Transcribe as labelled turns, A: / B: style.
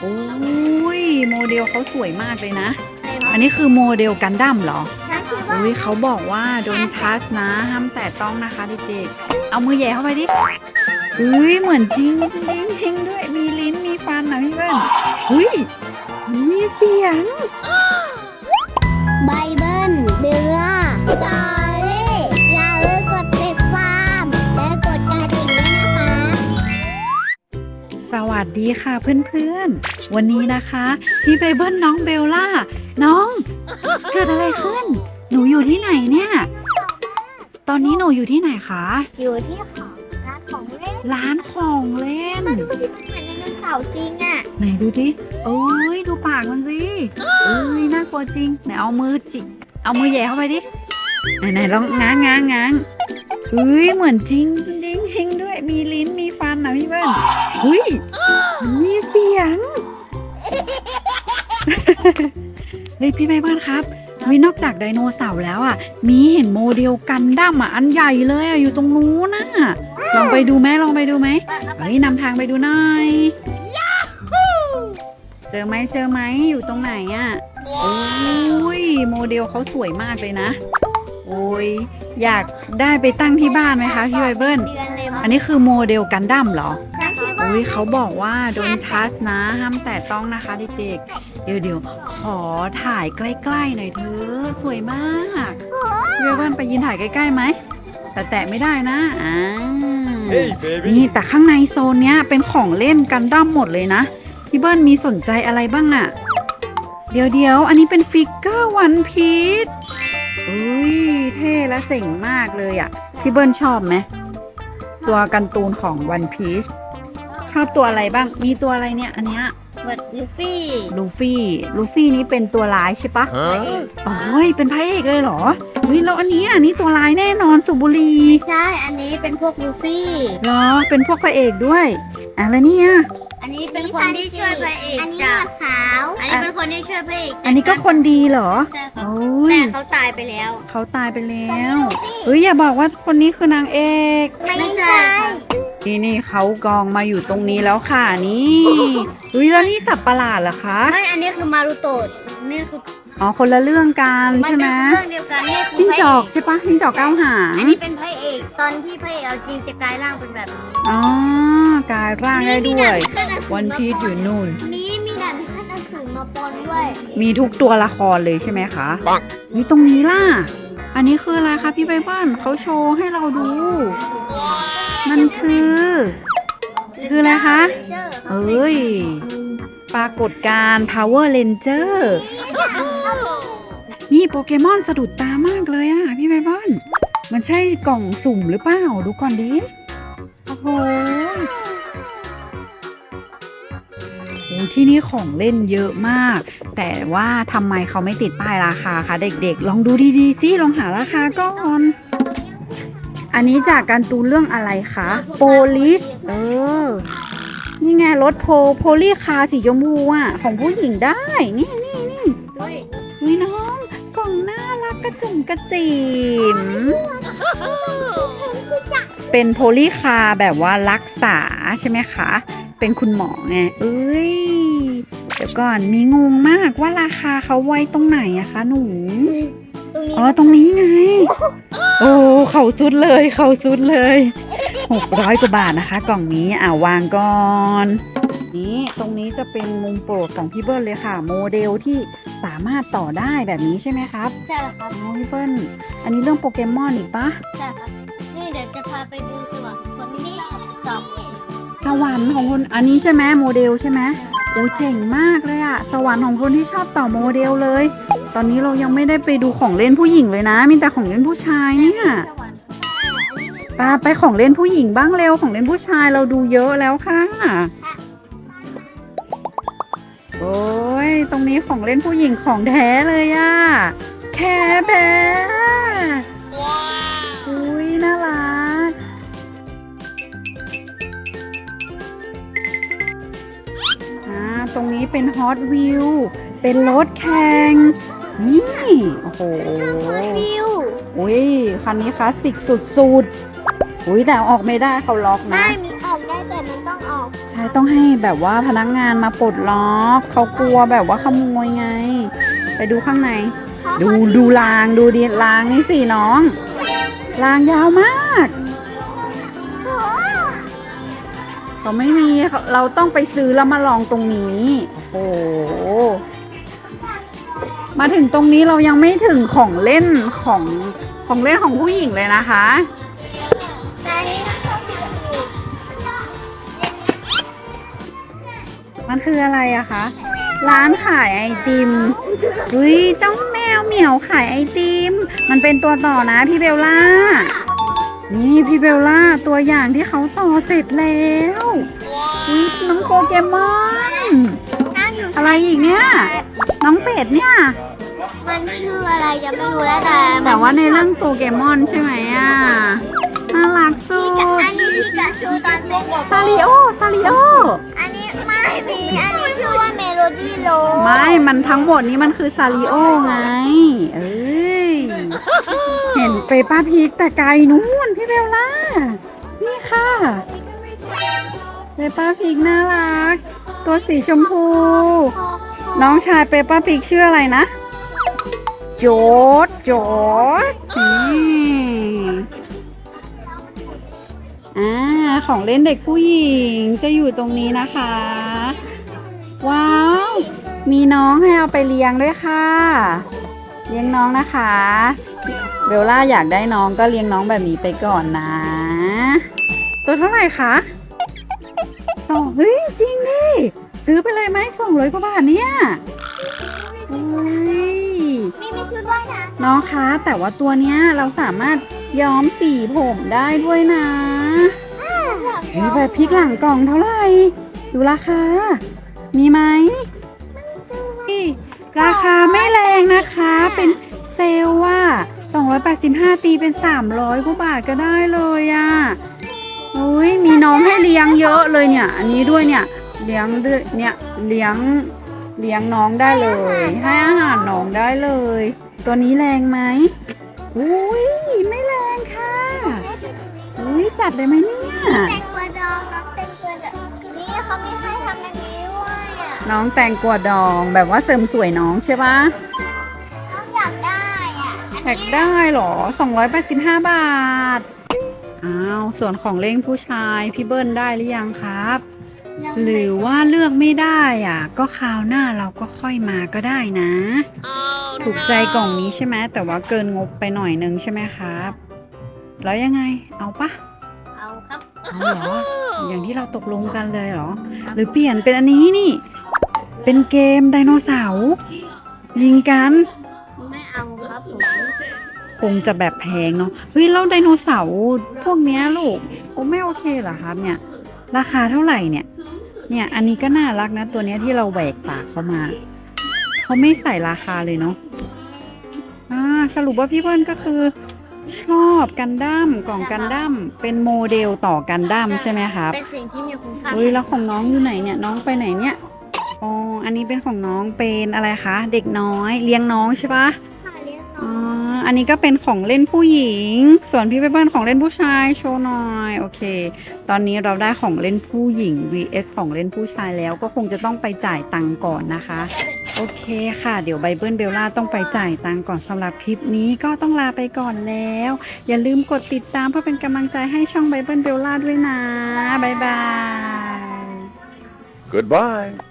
A: โอ้ยโมเดลเขาสวยมากเลยนะ อันนี้คือโมเดลกันดั้มเหรออุ้ยเขาบอกว่าโดนทัชนะห้ามแตะต้องนะคะเด็กๆเอามือแหย่เข้าไปดิอุ้ยเหมือนจริงจริงจริงด้วยมีลิ้นมีฟันนะพี่เบิ้ลอุ้ยมีเสียง
B: ไบเบิลเบล วั
A: สดีค่ะเพื่อนๆ วันนี้นะคะพี่เบเบิ้ลน้องเบลล่า น้อง เกิดอะไรขึ้น หนูอยู่ที่ไหนเนี่ย ตอนนี้หนูอยู่ที่ไหนคะ
B: อยู่ที่ของร้านของเล่น
A: ร้านของเล่น
B: มาดูสิมันเหมือนไดโนเสาร์จริงอะ
A: ไหนดูดิโอ้ยดูปากมันสิเอ้ยน่ากลัวจริง ไหนเอามือจิเอามือแหย่เข้าไปดิ ไหนไหนลองง้างง้างง้างเฮ้ยเหมือนจริงจริงจริงด้วย มีลิ้นมี ฟันนะพี่เบิ้ลเฮ้ยมีเสียงเฮ้ยพี่ใบบ้านครับวินอกจากไดโนเสาร์แล้วอะ มีเห็นโมเดลกันดั้มอะอันใหญ่เลยอะอยู่ตรงนู้นน่ะลองไปดูไหมลองไปดูไหมเฮ้ยนำทางไปดูหน่อยเจอไหมเจอไหมอยู่ตรงไหนอะโอ้ยโมเดลเขาสวยมากเลยนะ โอ้ยอยากได้ไปตั้งที่บ้านไหมคะพี่ไบเบิล
B: อนเลยมั้
A: อันนี้คือโมเดลกันดั้มเหรอ
B: ฉันคิดว่า
A: อุ้ยเขาบอกว่าโดนทัชนะ ห้ามแตะต้องนะคะเด็กๆ เดี๋ยวเดี๋ยวขอถ่ายใกล้ๆหน่อยเถอะสวยมากพี่ไบเบิลไปยืนถ่ายใกล้ๆไหม แต่แตะไม่ได้นะ อ่า
C: Hey, baby.
A: นี่แต่ข้างในโซนเนี้ยเป็นของเล่นกันดั้มหมดเลยนะ พี่เบิ้ลมีสนใจอะไรบ้างอะเดี๋ยวเดี๋ยวอันนี้เป็นฟิกเกอร์วันพีชอุ้ยเท่และเจ๋งมากเลยอะพี่เบิ้ลชอบไหม ตัวการ์ตูนของวันพีชชอบตัวอะไรบ้าง มีตัวอะไรเนี่ย อันเนี้ย
B: วัดลูฟี่
A: ลูฟี่ลูฟี่นี้เป็นตัวร้ายใช่ปะ
C: Huh?
A: โอ้ยเป็นพระเอกเลยเหรออุ้ยแล้วอันเนี้ยอันนี้ตัวร้ายแน่นอนสุบุรี
B: ใช่ อันนี้เป็นพวกลูฟี่
A: เหรอเป็นพวกพระเอกด้วยอะไรเนี่ย
B: อันนี้เป็นคนที่ช่วยพระเอกอันนี้หนวดขาว อันนี้เป็น คนที่ช่วยพระเอก
A: อันนี้ก็คนดีเหรอ
B: ใช่ครับ
A: โอ้ย
B: แต่เขาตายไปแล้ว
A: เขาตายไปแล้วเฮ้ยอย่าบอกว่าคนนี้คือนางเอก
B: ไม่ใช่
A: ที่นี่เขากองมาอยู่ตรงนี้แล้วค่ะนี่เฮ้ยแล้วนี่สับประหลาดเหรอคะ
B: ไม่อันนี้คือมารุโตะนี่คือ
A: อ๋อคนละเรื่องกัน
B: มัน
A: ใช่ไหม
B: เป็นเรื่องเดียวกันนี่คือ
A: จิ้งจอก
B: พระเใช่
A: ปะจิ้งจอกเก้าหาง
B: อันนี้เป็นพระเอกตอนที่พระเอกเอาจริงจะกลายร่างเป็นแบบนี้
A: อ๋อกลายร่างได้ด้วย
B: มีหนังมีขั้หงสื
A: วันพีชอยู่นู่น
B: นี่มี มาปนด้วย
A: มีทุกตัวละครเลยใช่ไหมคะ
C: ปัง
A: นี่ตรงนี้ล่ะ อันนี้คืออะไรคะพี่ใบบ้านเขาโชว์ให้เราดู มันคือ คืออะไรคะ เอ้ย ปรากฏการณ์ Power Ranger นี่โปเกมอนสะดุดตามากเลยอะ พี่ใบบอนมันใช่กล่องสุ่มหรือเปล่า ดูก่อนดิ โอ้โห ที่นี่ของเล่นเยอะมาก แต่ว่าทำไมเขาไม่ติดป้ายราคาคะเด็กๆ ลองดูดีๆสิลองหาราคาก่อน อันนี้จากการตูนเรื่องอะไรคะโปลิสเออ นี่ไงรถโพโพลีคาร์สีชมพูอะ ของผู้หญิงได้ นี่นี่นี่
B: ด้วย
A: นี่น้องกล่องน่ารักกระจุ่มกระจิ๋มเป็นโพลีคาร์แบบว่ารักษาใช่ไหมคะ เป็นคุณหมอไง เอ้ย เดี๋ยวก่อน มีงงมากว่าราคาเขาไว้ตรงไหนอะคะหนู
B: ตรงนี้
A: อ๋อ ตรงนี้ไง โอ้ เขาสุดเลย เขาสุดเลย หกร้อยกว่าบาทนะคะ กล่องนี้ อ่าวางก่อน นี่ตรงนี้จะเป็นมุมโปรดของพี่เบิ้ลเลยค่ะ โมเดลที่สามารถต่อได้แบบนี้ใช่ไหมครับ
B: ใช่แล้วครับ
A: โอ้พี่เบิ้ลอันนี้เรื่องโปเกมอนอีกปะ
B: ใช่ครับ นี่เดี๋ยวจะพาไปดูสวนคนที่ชอบจอบ
A: ส วรรค์ของคนอันนี้ใช่ไหมโมเดลใช่ไหมโอ้เจ๋งมากเลยอะสวรรค์ของคนที่ชอบต่อโมเดลเลย ตอนนี้เรายังไม่ได้ไปดูของเล่นผู้หญิงเลยนะ มีแต่ของเล่นผู้ชายเนี่ยปาไปของเล่นผู้หญิงบ้างเร็วของเล่นผู้ชายเราดูเยอะแล้วค่ะโอ้ยตรงนี้ของเล่นผู้หญิงของแท้เลยอะแคร์แบร์ ตรงนี้เป็นฮอตวิว เป็นรถแข่ง นี่ โอ้โห
B: ฟิว
A: อุ้ย คันนี้คลาสสิกสุดๆ อุ้ยแต่ออกไม่ได้เขาล็อก
B: ไม่
A: นะ
B: มีออกได้แต่มันต้องออก
A: ใช่ไม่ต้องให้แบบว่าพนักงานมาปลดล็อก เขากลัวแบบว่าขโมยไง ไปดูข้างใน ดูดูรางดูดิรางนี่สิน้อง รางยาวมาก เขาไม่มีเราต้องไปซื้อแล้วมาลองตรงนี้ โอ้โหมาถึงตรงนี้เรายังไม่ถึงของเล่นของของเล่นของผู้หญิงเลยนะคะ มันคืออะไรอะคะ ร้านขายไอติมอุ้ยเจ้าแมวเหมียวขายไอติม มันเป็นตัวต่อนะพี่เบลล่า นี่พี่เบลล่าตัวอย่างที่เขาต่อเสร็จแล้วอุ้ยน้องโปเกมอน
B: นั่งอยู่
A: อะไรอีกเนี่ย น้องเป็ดเนี่ย
B: มันชื่ออะไรจะไม่รู้แล้วแต่
A: แต่ว่าในเรื่องโปเกมอนใช่ไหมอะน่ารักสุ
B: พี่กะ
A: ด
B: อันนี้พี่กาชูตอนเป็น
A: ซาริโอซาริโอ
B: อันนี้ไม่มีอันนี้ชื่อว่าเมโลดี้โล
A: ไม่ มันทั้งหมดนี้มันคือซาริโอไง เอ้ย เห็นไปป้าพีกแต่ไกลนู้นพี่ เบลล่า นี่ค่ะเปป้าพีกน่ารัก ตัวสีชมพู น้องชายเปป้าพีกชื่ออะไรนะ โจดโจดนี่อ่าของเล่นเด็กผู้หญิงจะอยู่ตรงนี้นะคะ ว้าว มีน้องให้เอาไปเลี้ยงด้วยค่ะ เลี้ยงน้องนะคะ เบลล่าอยากได้น้องก็เลี้ยงน้องแบบนี้ไปก่อนนะ ตัวเท่าไหร่คะสองเฮ้ยจริงดิ ซื้อไปเลยไหมสองร้อยกว่าบาทเนี่ยโอ้ย
B: มีมีชุดว่ายน้
A: น้องคะ แต่ว่าตัวเนี้ยเราสามารถย้อมสีผมได้ด้วยนะำเฮ้ยแบบพริกหลังกล่องเท่าไหร่ ดูราคา มีไหม ราคาไม่แรงนะคะ เป็นเซลล์ว่า 285 ตีเป็น 300กว่าบาทก็ได้เลยอะ่ะอุ้ยมีน้องให้เลี้ยงเยอะเลยเนี่ย อันนี้ด้วยเนี่ย เลี้ยงด้วยเนี่ยเลี้ยงเลี้ยงน้องได้เลย ให้อาหารน้องได้เลย ตัวนี้แรงไหมอุ้ยไม่แรงค่ะอุ้ยจัดเลยไหมเนี่ย
B: แตงกวาดองน้องแตงกวาดองนี่เขามีให้ทำอันนี้ด้วยอะ
A: น้องแตงกวาดองแบบว่าเสริมสวยน้องใช่ปะ
B: อะอัน
A: อยาก
B: นี้
A: ได้เหรอ 285 บาท อ้าว ส่วนของเล่นผู้ชายพี่เบิ้ลได้หรือยังครับ
B: ยัง
A: หรือว่าเลือกไม่ได้อะ ก็คราวหน้าเราก็ค่อยมาก็ได้นะ ถูกใจกล่องนี้ใช่ไหมแต่ว่าเกินงบไปหน่อยนึงใช่ไหมครับ แล้วยังไง เอาปะ
B: เอาครับ
A: เอาเหรอ อย่างที่เราตกลงกันเลยเหรอ หรือเปลี่ยนเป็นอันนี้นี่ เป็นเกมไดโนเสาร์ยิงกัน
B: ค
A: งจะแบบแพงเนาะเฮ้ยแล้วไดโนเสาร์พวกเนี้ยลูกโอ้ไม่โอเคเหรอครับเนี่ย ราคาเท่าไหร่เนี่ย เนี่ยอันนี้ก็น่ารักนะ ตัวเนี้ยที่เราแหวกปากเขามา เขาไม่ใส่ราคาเลยเนาะอ่าสรุปว่าพี่เบิ้ลก็คือ ชอบกันดั้มกล่องกันดั้มเป็นโมเดลต่อกันดั้มใช่ไหมครับ
B: เป็นสิ่งที่มีคุณค่า
A: เฮ้ยแล้วของน้องอยู่ไหนเนี่ยน้องไปไหนเนี่ยอ๋ออันนี้เป็นของน้องเป็นอะไรคะ เด็กน้อยเลี้ยงน้องใช่ปะ อันนี้ก็เป็นของเล่นผู้หญิง ส่วนพี่เปิ้ลของเล่นผู้ชายโชว์หน่อยโอเค ตอนนี้เราได้ของเล่นผู้หญิง vs ของเล่นผู้ชายแล้วก็คงจะต้องไปจ่ายตังก่อนนะคะโอเคค่ะ เดี๋ยวไบเบิลเบลล่าต้องไปจ่ายตังก่อนสำหรับคลิปนี้ก็ต้องลาไปก่อนแล้ว อย่าลืมกดติดตามเพื่อเป็นกำลังใจให้ช่องไบเบิลเบลล่าด้วยนะ บ๊ายบาย
C: Goodbye.